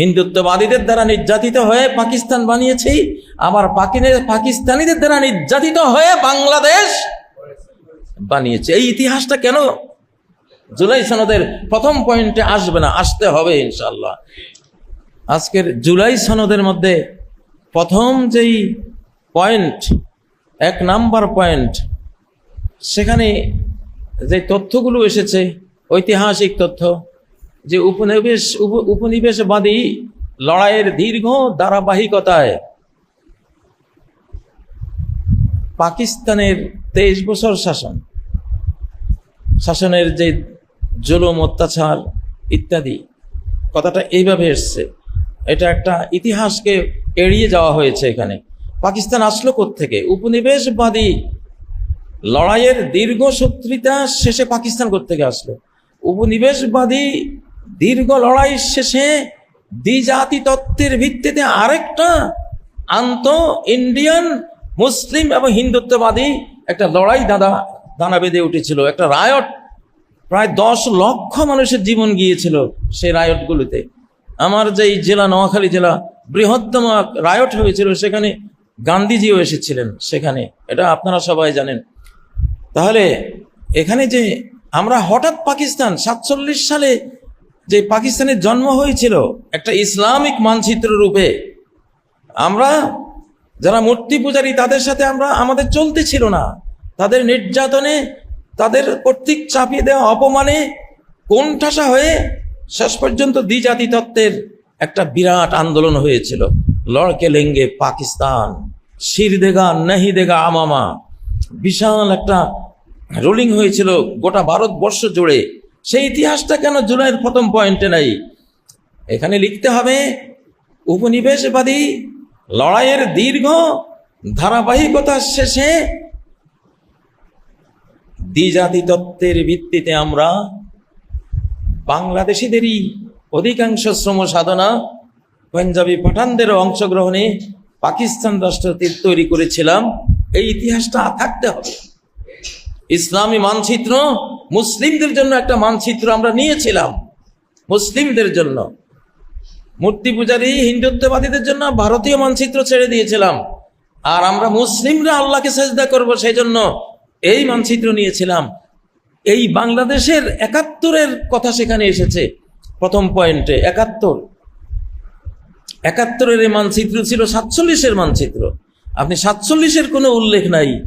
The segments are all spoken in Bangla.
হিন্দুত্ববাদীদের দ্বারা নির্যাতিত হয়ে পাকিস্তান বানিয়েছি, আবার পাকিস্তানিদের দ্বারা নির্যাতিত হয়ে বাংলাদেশ বানিয়েছে। এই ইতিহাসটা কেন জুলাই সনদের প্রথম পয়েন্টে আসবে না? আসতে হবে ইনশাল্লাহ আজকের জুলাই সনদের মধ্যে প্রথম যেই পয়েন্ট, এক নাম্বার পয়েন্ট, সেখানে যে তথ্যগুলো এসেছে, ঐতিহাসিক তথ্য যে উপনিবেশ, উপ- উপনিবেশবাদী লড়াইয়ের দীর্ঘ ধারাবাহিকতায় পাকিস্তানের তেইশ বছর শাসন, শাসনের যে জুলুম, অত্যাচার ইত্যাদি, কথাটা এইভাবে এসছে। এটা একটা ইতিহাসকে এড়িয়ে যাওয়া হয়েছে এখানে। পাকিস্তান আসলো থেকে উপনিবেশবাদী লড়াইয়ের দীর্ঘ শত্রুতা শেষে পাকিস্তান থেকে আসলো? উপনিবেশবাদী দীর্ঘ লড়াই শেষে দ্বিজাতি তত্ত্বের ভিত্তিতে আরেকটা আন্ত ইন্ডিয়ান, মুসলিম এবং হিন্দুত্ববাদী একটা লড়াই দাদা, দানা বেঁধে উঠেছিল। একটা রায়ট, প্রায় দশ লক্ষ মানুষের জীবন গিয়েছিল সেই রায়টগুলোতে। আমার যে জেলা, নোয়াখালী জেলা, বৃহত্তম রায়ট হয়েছিল, সেখানে গান্ধীজিও এসেছিলেন সেখানে। এটা আপনারা সবাই জানেন। তাহলে এখানে যে আমরা হঠাৎ পাকিস্তান সাতচল্লিশ সালে যে পাকিস্তানের জন্ম হয়েছিল একটা ইসলামিক মানচিত্র রূপে, আমরা যারা মূর্তি পূজারী, তাদের সাথে আমরা, আমাদের চলতে ছিল না। তাদের নির্যাতনে, তাদের কর্তৃক চাপিয়ে দেওয়া অপমানে কোণঠাসা হয়ে শেষ পর্যন্ত দ্বিজাতি তত্ত্বের একটা বিরাট আন্দোলন হয়েছিল। লড়কে লেঙ্গে পাকিস্তান, শির দেগা, নাহি দেগা, আমামা। বিশাল একটা রুলিং হয়েছিল গোটা ভারতবর্ষ জুড়ে। সেই ইতিহাসটা কেন জুলাইয়ের প্রথম পয়েন্টে নাই? এখানে লিখতে হবে, উপনিবেশবাদী লড়াইয়ের দীর্ঘ ধারাবাহিকতার শেষে দ্বিজাতি তত্ত্বের ভিত্তিতে আমরা বাংলাদেশিদেরই অধিকাংশ শ্রম সাধনা পাঞ্জাবি পাঠানদেরও অংশগ্রহণে পাকিস্তান রাষ্ট্র তৈরি করেছিলাম। এই ইতিহাসটা থাকতে হবে। ইসলামী মানচিত্র মুসলিমদের জন্য একটা মানচিত্র আমরা নিয়েছিলাম। মুসলিমদের জন্য। মূর্তি পূজারী হিন্দুত্ববাদীদের জন্য ভারতীয় মানচিত্র ছেড়ে দিয়েছিলাম। আর আমরা মুসলিমরা আল্লাহকে সেজদা করব সেই জন্য এই মানচিত্র নিয়েছিলাম। এই বাংলাদেশের একাত্তরের কথা সেখানে এসেছে, প্রথম পয়েন্টে, একাত্তর। একাত্তরের এই মানচিত্র ছিল সাতচল্লিশের মানচিত্র। আপনি সাতচল্লিশের কোনো উল্লেখ নাই।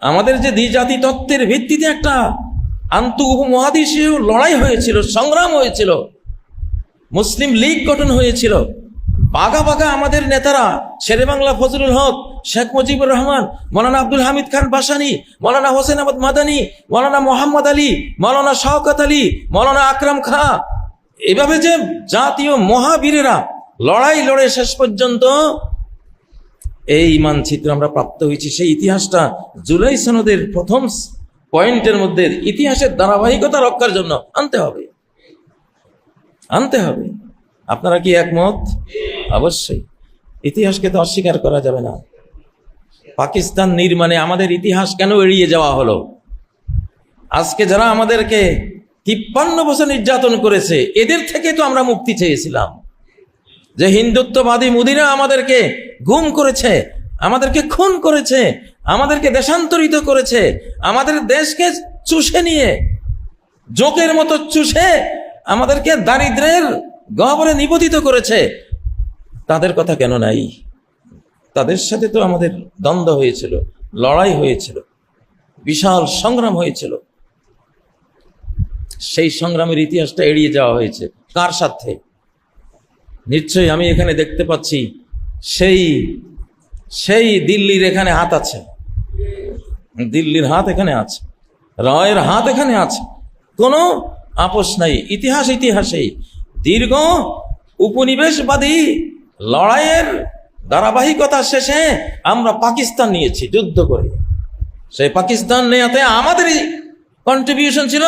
আমাদের যে দ্বিজাতি তত্ত্বের ভিত্তিতে একটা আন্ত উপমহাদেশীয় লড়াই হয়েছিল, সংগ্রাম হয়েছিল। মুসলিম লীগ গঠন হয়েছিল। বাঘা বাঘা আমাদের নেতারা, শেরে বাংলা ফজলুল হক, শেখ মুজিবুর রহমান, মৌলানা আব্দুল হামিদ খান বাসানি, মৌলানা হোসেন আহমদ মাদানি, মৌলানা মোহাম্মদ আলী, মৌলানা শওকত আলী, মৌলানা আকরাম খা। এভাবে যে জাতীয় মহাবীরেরা লড়াই লড়ে শেষ পর্যন্ত এই মানচিত্র আমরা প্রাপ্ত হয়েছি। সেই ইতিহাসটা জুলাই সনদের প্রথম পয়েন্টের মধ্যে ইতিহাসের ধারাবাহিকতা রক্ষার জন্য আনতে হবে। আনতে হবে। আপনারা কি একমত? অবশ্যই। ইতিহাসকে তো অস্বীকার করা যাবে না। পাকিস্তান নির্মাণে আমাদের ইতিহাস কেন এড়িয়ে যাওয়া হলো? আজকে যারা আমাদেরকে তিপ্পান্ন বছর নির্যাতন করেছে, এদের থেকে তো আমরা মুক্তি চেয়েছিলাম। যে হিন্দুত্ববাদী মুদিরা আমাদেরকে গুম করেছে, আমাদেরকে খুন করেছে আমাদেরকে দেশান্তরিত করেছে, আমাদের দেশকে চুষে নিয়ে, জোকের মতো চুষে আমাদেরকে দারিদ্রের গহবরে নিবেদিত করেছে। তাদের কথা কেন নাই? তাদের সাথে তো আমাদের দ্বন্দ্ব হয়েছিল, লড়াই হয়েছিল, বিশাল সংগ্রাম হয়েছিল। সেই সংগ্রামের ইতিহাসটা এড়িয়ে যাওয়া হয়েছে। কার সাথে নিশ্চয়ই আমি এখানে দেখতে পাচ্ছি, সেই সেই দিল্লির এখানে হাত আছে। দিল্লির হাত এখানে আছে, রায়ের হাত এখানে আছে। কোনো আপোষ নাই, ইতিহাস ইতিহাসেই। দীর্ঘ উপনিবেশবাদী লড়াইয়ের ধারাবাহিকতা শেষে আমরা পাকিস্তান নিয়েছি, যুদ্ধ করে। সেই পাকিস্তান নেয়াতে আমাদেরই কন্ট্রিবিউশন ছিল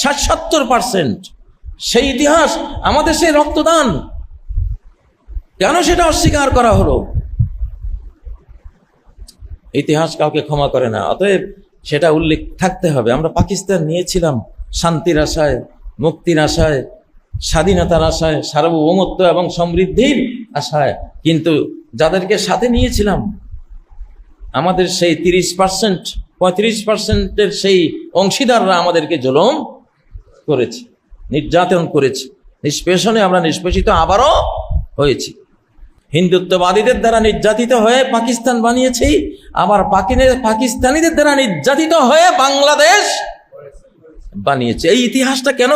ষাট সত্তর পার্সেন্ট সেই ইতিহাস, আমাদের সেই রক্তদান। কেন সেটা অস্বীকার করা হলো? ইতিহাস কাউকে ক্ষমা করে না, অতএব সেটা উল্লেখ থাকতে হবে। আমরা পাকিস্তান নিয়েছিলাম শান্তির আশায়, মুক্তির আশায়, স্বাধীনতার আশায়, সার্বভৌমত্ব এবং সমৃদ্ধির আশায়। কিন্তু যাদেরকে সাথে নিয়েছিলাম, আমাদের সেই তিরিশ পার্সেন্ট, পঁয়ত্রিশ পার্সেন্টের সেই অংশীদাররা আমাদেরকে জুলুম করেছে, নির্যাতন করেছে, নিষ্পেষণে আমরা নিষ্পেষিত আবারও হয়েছি। হিন্দুত্ববাদীদের দ্বারা নির্যাতিত হয়ে পাকিস্তান বানিয়েছি, আবার পাকিস্তানিদের দ্বারা নির্যাতিত হয়ে বাংলাদেশ বানিয়েছে। এই ইতিহাসটা কেন?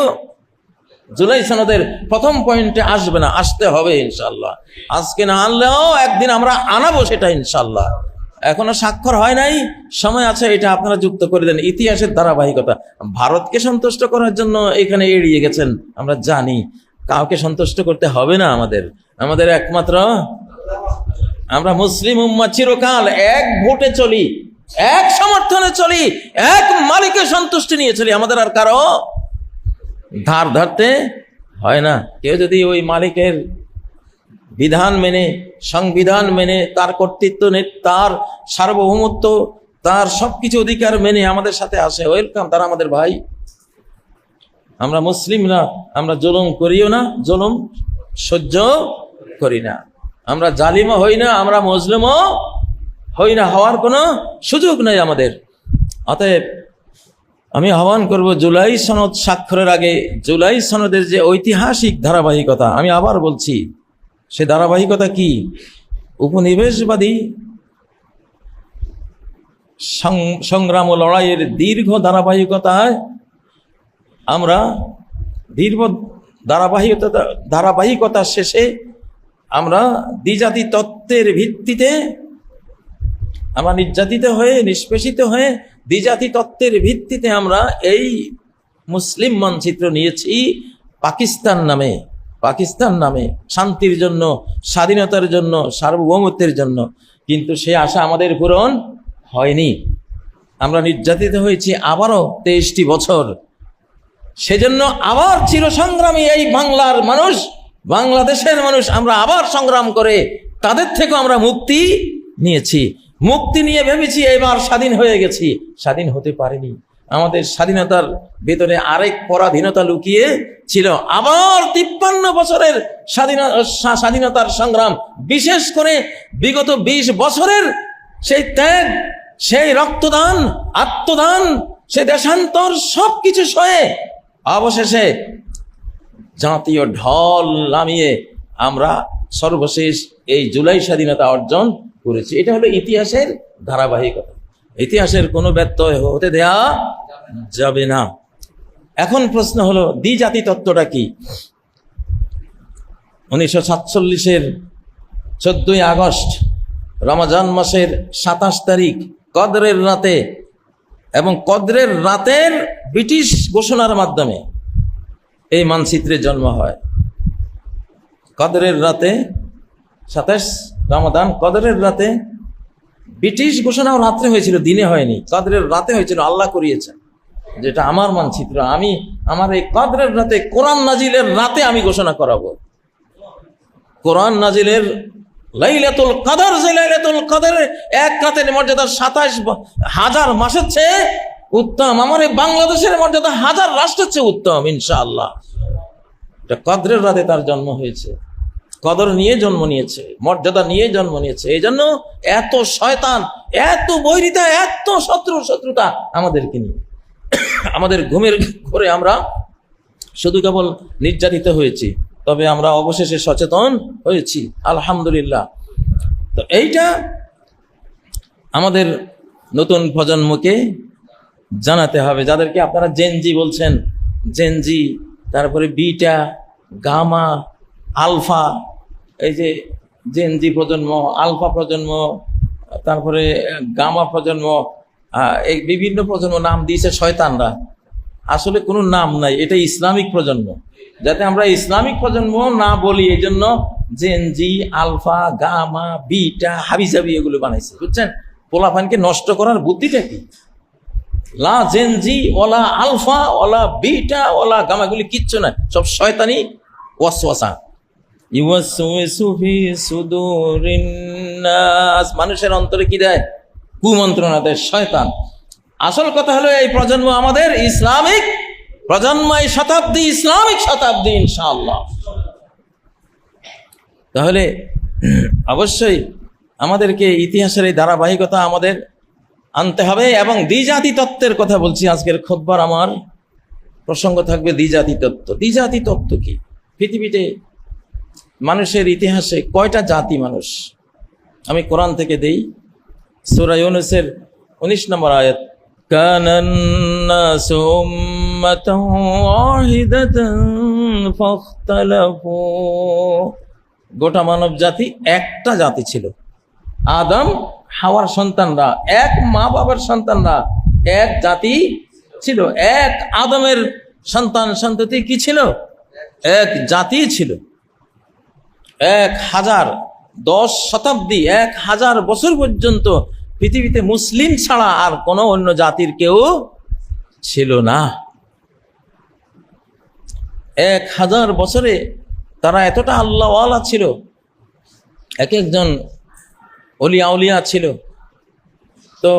জুলাই সনদের প্রথম পয়েন্টে আসবে না, আসতে হবে ইনশাল্লাহ আজকে না আনলেও একদিন আমরা আনাবো সেটা ইনশাল্লাহ এখনও স্বাক্ষর হয় নাই, সময় আছে, এটা আপনারা যুক্ত করে দেন। ইতিহাসের ধারাবাহিকতা, ভারতকে সন্তুষ্ট করার জন্য এখানে এড়িয়ে গেছেন, আমরা জানি। কাউকে সন্তুষ্ট করতে হবে না আমাদের। আমাদের একমাত্র আমরা মুসলিম উম্মা চিরকাল এক ভোটে চলি, এক সমর্থনে চলি, এক মালিকের সন্তুষ্টি নিয়ে চলি। আমাদের আর কারও ধার ধারতে হয় না। কেউ যদি ওই মালিকের বিধান মেনে, সংবিধান মেনে, তার কর্তৃত্ব তার সার্বভৌমত্ব, তার সবকিছু অধিকার মেনে আমাদের সাথে আসে, ওয়েলকাম। তারা আমাদের ভাই। আমরা মুসলিমরা আমরা জুলুম করিও না, জুলুম সহ্য করি না। আমরা জালিমও হই না, আমরা মুসলিমও হই না, হওয়ার কোনো সুযোগ নেই আমাদের। অতএব আমি আহ্বান করব, জুলাই সনদ স্বাক্ষরের আগে, জুলাই সনদের যে ঐতিহাসিক ধারাবাহিকতা, আমি আবার বলছি, সে ধারাবাহিকতা কি? উপনিবেশবাদী সংগ্রাম ও লড়াইয়ের দীর্ঘ ধারাবাহিকতায় আমরা দীর্ঘ ধারাবাহিকতা ধারাবাহিকতার শেষে আমরা দ্বিজাতি তত্ত্বের ভিত্তিতে আমরা নির্যাতিত হয়ে, নিষ্পেষিত হয়ে দ্বিজাতি তত্ত্বের ভিত্তিতে আমরা এই মুসলিম মানচিত্র নিয়েছি পাকিস্তান নামে পাকিস্তান নামে, শান্তির জন্য, স্বাধীনতার জন্য, সার্বভৌমত্বের জন্য। কিন্তু সে আশা আমাদের পূরণ হয়নি। আমরা নির্যাতিত হয়েছি আবারও তেইশটি বছর। সেজন্য আবার চিরসংগ্রামী এই বাংলার মানুষ, বাংলাদেশের মানুষ আমরা আবার সংগ্রাম করে তাদের থেকে আমরা মুক্তি নিয়েছি। মুক্তি নিয়ে ভেবেছি এবার স্বাধীন হয়ে গেছি। স্বাধীন হতে পারিনি। আমাদের স্বাধীনতার ভেতরে আরেক পরাধীনতা লুকিয়ে ছিল আবার তিপ্পান্ন বছরের স্বাধীনতা স্বাধীনতার সংগ্রাম। বিশেষ করে বিগত বিশ বছরের সেই ত্যাগ, সেই রক্তদান, আত্মদান সে দেশান্তর সবকিছু সয়ে অবশেষে জাতীয় ঢল নামিয়ে আমরা সর্বশেষ এই জুলাই স্বাধীনতা অর্জন করেছি। এটা হলো ইতিহাসের ধারাবাহিকতা। ইতিহাসের কোনো ব্যত্যয় হতে দেয়া যাবে না। এখন প্রশ্ন হলো দ্বিজাতি তত্ত্বটা কি? উনিশশো সাতচল্লিশের চোদ্দই আগস্ট, রমাজান মাসের সাতাশ তারিখ, কদরের রাতে এবং কদরের রাতের ব্রিটিশ ঘোষণার মাধ্যমে এই মানচিত্রের জন্ম হয়। কদরের রাতে, সাতাশ রমাদান, কদরের রাতে ব্রিটিশ ঘোষণাও রাত্রে হয়েছিল, দিনে হয়নি। কদরের রাতে হয়েছিল, আল্লাহ করিয়েছেন। যেটা আমার মানচিত্র, আমি, আমার এই কদরের রাতে কোরআন নাজিলের রাতে আমি ঘোষণা করাবো। কোরআন নাজিলের লাইলাতুল কাদার, যে লাইলাতুল কাদার এক রাতের মর্যাদা সাতাশ হাজার মাসের চেয়ে উত্তম। আমার এই বাংলাদেশের মর্যাদা হাজার রাষ্ট্রের চেয়ে উত্তম, ইনশাআল্লাহ। এটা কদরের রাতে তার জন্ম হয়েছে। কদর নিয়ে জন্ম নিয়েছে, মর্যাদা নিয়ে জন্ম নিয়েছে। এই জন্য এত শয়তান, এত বৈরিতা, এত শত্রু, শত্রুতা আমাদেরকে নিয়ে। আমাদের ঘুমের ঘরে আমরা শুধু কেবল নির্যাতিত হয়েছি। তবে আমরা অবশেষে সচেতন হয়েছি, আলহামদুলিল্লাহ। তো এইটা আমাদের নতুন প্রজন্মকে জানাতে হবে। যাদেরকে আপনারা জেনজি বলছেন জেনজি তারপরে বিটা, গামা, আলফা, এই যে জেনজি প্রজন্ম, আলফা প্রজন্ম, তারপরে গামা প্রজন্ম এই বিভিন্ন প্রজন্ম নাম দিয়েছে শয়তানরা। আসলে কোনো নাম নাই এটা ইসলামিক প্রজন্ম। যাতে আমরা ইসলামিক প্রজন্ম না বলি এই জন্য জেনজি আলফা গামা বিটা হাবিজাবি এগুলো বানাইছে, বুঝছেন? পোলাপানকে নষ্ট করার বুদ্ধিটা কি? লা জেনজি ওলা আলফা ওলা বিটা ওলা গামাগুলি কিচ্ছু না সব শয়তানি ওয়াসওয়াসা। মানুষের অন্তরে কি দেয়? কুমন্ত্রণা দেয় শয়তান। আসল কথা হলো এই প্রজন্ম আমাদের ইসলামিক প্রজন্ময় শতাব্দী, ইসলামিক শতাব্দী, ইনশাআল্লাহ। তাহলে, অবশ্যই আমাদেরকে ইতিহাসের এই ধারাবাহিকতা আমাদের আনতে হবে এবং দ্বিজাতি তত্ত্বের কথা বলছি। আজকের খোদ্বার আমার প্রসঙ্গ থাকবে দ্বিজাতি তত্ত্ব দ্বিজাতি তত্ত্ব কি? পৃথিবীতে মানুষের ইতিহাসে কয়টা জাতি মানুষ? আমি কোরআন থেকে দেই। সূরা ইউনূসের 19 নম্বর আয়াত। كان الناس أمة واحدة فاختلفوا গোটা মানব জাতি একটা জাতি ছিল আদম হাওয়ার সন্তানরা এক মা বাবার সন্তানরা এক জাতি ছিল এক আদমের সন্তান সন্ততি কি ছিল এক জাতি ছিল এক হাজার দশ শতাব্দী এক হাজার বছর পর্যন্ত পৃথিবীতে মুসলিম ছাড়া আর কোনো অন্য জাতির কেউ ছিল না। এক হাজার বছরে তারা এতটা আল্লাহওয়ালা ছিল, এক একজন অলিয়া উলিয়া ছিল। তো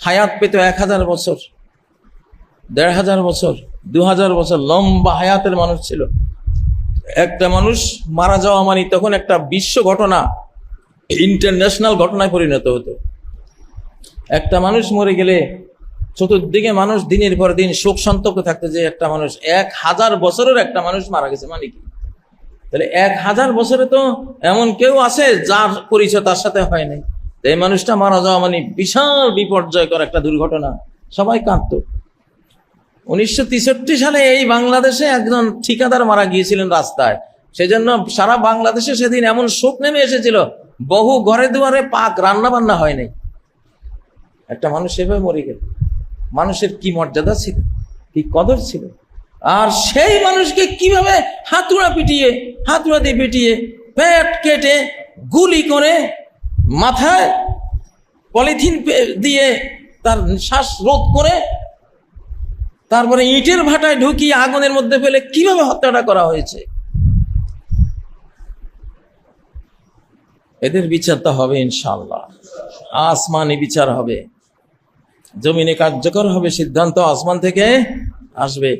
হায়াত পেত এক হাজার বছর, দেড় হাজার বছর, দু হাজার বছর লম্বা হায়াতের মানুষ ছিল। একটা মানুষ মারা যাওয়া মানে তখন একটা বিশ্ব ঘটনা। ইন্টারন্যাশনাল ঘটনায় পরিণত হতো। একটা মানুষ মরে গেলে চতুর্দিকে মানুষ দিনের পর দিন শোক সন্তপ্ত থাকতো যে একটা মানুষ, এক হাজার বছরের একটা মানুষ মারা গেছে মানে কি? তাহলে এক হাজার বছরে তো এমন কেউ আছে যার পরিচয় তার সাথে হয় নাই। এই মানুষটা মারা যাওয়া মানে বিশাল বিপর্যয়কর একটা দুর্ঘটনা। সবাই কাঁদতো। উনিশশো সালে এই বাংলাদেশে একজন ঠিকাদার মারা গিয়েছিলেন রাস্তায়। সেজন্য সারা বাংলাদেশে সেদিন এমন শোক নেমে এসেছিল বহু ঘরে দুয়ারে পাক রান্না বান্না হয় নাই। একটা মানুষ সেভাবে মরে গেল। মানুষের কি মর্যাদা ছিল? কি কদর ছিল? আর সেই মানুষকে কীভাবে হাতুড়া পিটিয়ে, হাতুড়া দিয়ে পিটিয়ে পেট কেটে গুলি করে মাথায় পলিথিন দিয়ে তার শ্বাস রোধ করে তারপরে ইটের ভাটায় ঢুকিয়ে আগুনের মধ্যে ফেলে কীভাবে হত্যাটা করা হয়েছে? এদের বিচারটা হবে ইনশাল্লাহ আসমানি বিচার হবে। জমিনে কার্যকর হবে সিদ্ধান্ত আসমান থেকে আসবে।